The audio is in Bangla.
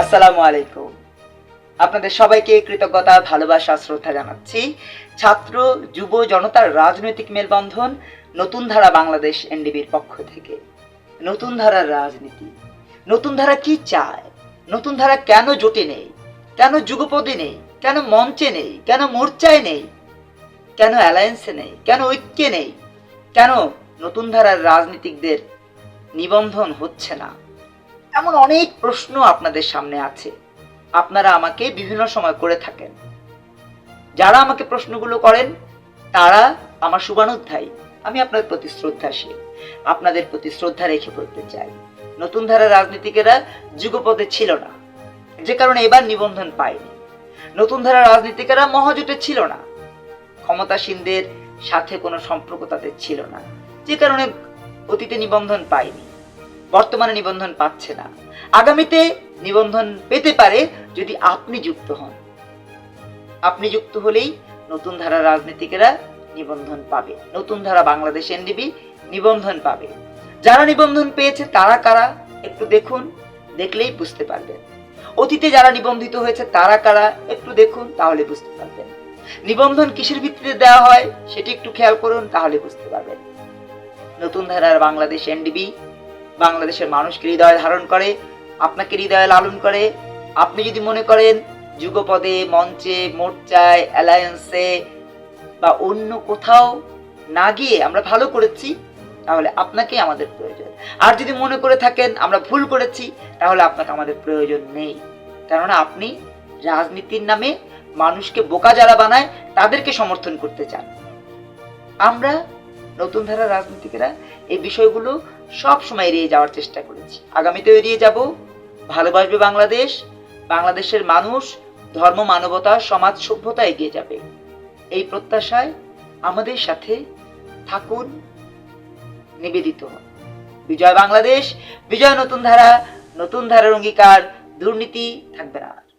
আসসালামু আলাইকুম। আপনাদের সবাইকে কৃতজ্ঞতা, ভালোবাসা, শ্রদ্ধা জানাচ্ছি। ছাত্র, যুব জনতার রাজনৈতিক মেলবন্ধন, নতুন ধারা বাংলাদেশ এনডিবির পক্ষ থেকে। নতুন ধারার রাজনীতি। নতুন ধারা কি চায়? নতুন ধারা কেন জোটে নেই? কেন যুগপদে নেই? কেন মঞ্চে নেই? কেন মোর্চায় নেই? কেন অ্যালায়েন্সে নেই? কেন ঐক্যে নেই? কেন নতুন ধারার রাজনীতিকদের নিবন্ধন হচ্ছে না? এমন অনেক প্রশ্ন আপনাদের সামনে আছে। আপনারা আমাকে বিভিন্ন সময় করে থাকেন। যারা আমাকে প্রশ্নগুলো করেন, তারা আমার শুভানুধ্যায়ী। আমি আপনাদের প্রতি শ্রদ্ধাশীল। আপনাদের প্রতি শ্রদ্ধা রেখে বলতে চাই, নতুন ধারার রাজনীতিকেরা যুগপদে ছিল না। যে কারণে এবার নিবন্ধন পায়নি। নতুন ধারার রাজনীতিকেরা মহাজোটে ছিল না। ক্ষমতাসীনদের সাথে কোনো সম্পর্ক তাদের ছিল না। যে কারণে অতীতে নিবন্ধন পায়নি। বর্তমানে নিবন্ধন পাচ্ছে না। আগামীতে নিবন্ধন পেতে পারে যদি আপনি যুক্ত হন। আপনি যুক্ত হলেই নতুন ধারা রাজনীতিকেরা নিবন্ধন পাবে। নতুন ধারা বাংলাদেশ এনডিবি নিবন্ধন পাবে। যারা নিবন্ধন পেয়েছে, তারা কারা? একটু দেখুন, দেখলেই বুঝতে পারবেন। অতীতে যারা নিবন্ধিত হয়েছে, তারা কারা? একটু দেখুন, তাহলে বুঝতে পারবেন। নিবন্ধন কিসের ভিত্তিতে দেওয়া হয়, সেটি একটু খেয়াল করুন, তাহলে বুঝতে পারবেন। নতুন ধারার বাংলাদেশ এনডিবি বাংলাদেশের মানুষকে হৃদয়ে ধারণ করে, আপনাকে হৃদয়ে লালন করে। আপনি যদি মনে করেন যুগপদে, মঞ্চে, মোর্চায়, অ্যালায়েন্সে বা অন্য কোথাও না গিয়ে আমরা ভালো করেছি, তাহলে আপনাকে আমাদের প্রয়োজন। আর যদি মনে করে থাকেন আমরা ভুল করেছি, তাহলে আপনাকে আমাদের প্রয়োজন নেই। কেননা আপনি রাজনীতির নামে মানুষকে বোকা যারা বানায়, তাদেরকে সমর্থন করতে চান। আমরা নতুন ধারা রাজনীতিকেরা এই বিষয়গুলো সব সময় এড়িয়ে যাওয়ার চেষ্টা করেছি। আগামীতেও এড়িয়ে যাব। ভালোবাসবে বাংলাদেশ। বাংলাদেশের মানুষ, ধর্ম, মানবতা, সমাজ, সভ্যতা এগিয়ে যাবে। এই প্রত্যাশায় আমাদের সাথে থাকুন নিবেদিত। বিজয় বাংলাদেশ, বিজয় নতুন ধারা, নতুন ধারার অঙ্গীকার, দুর্নীতি থাকবে না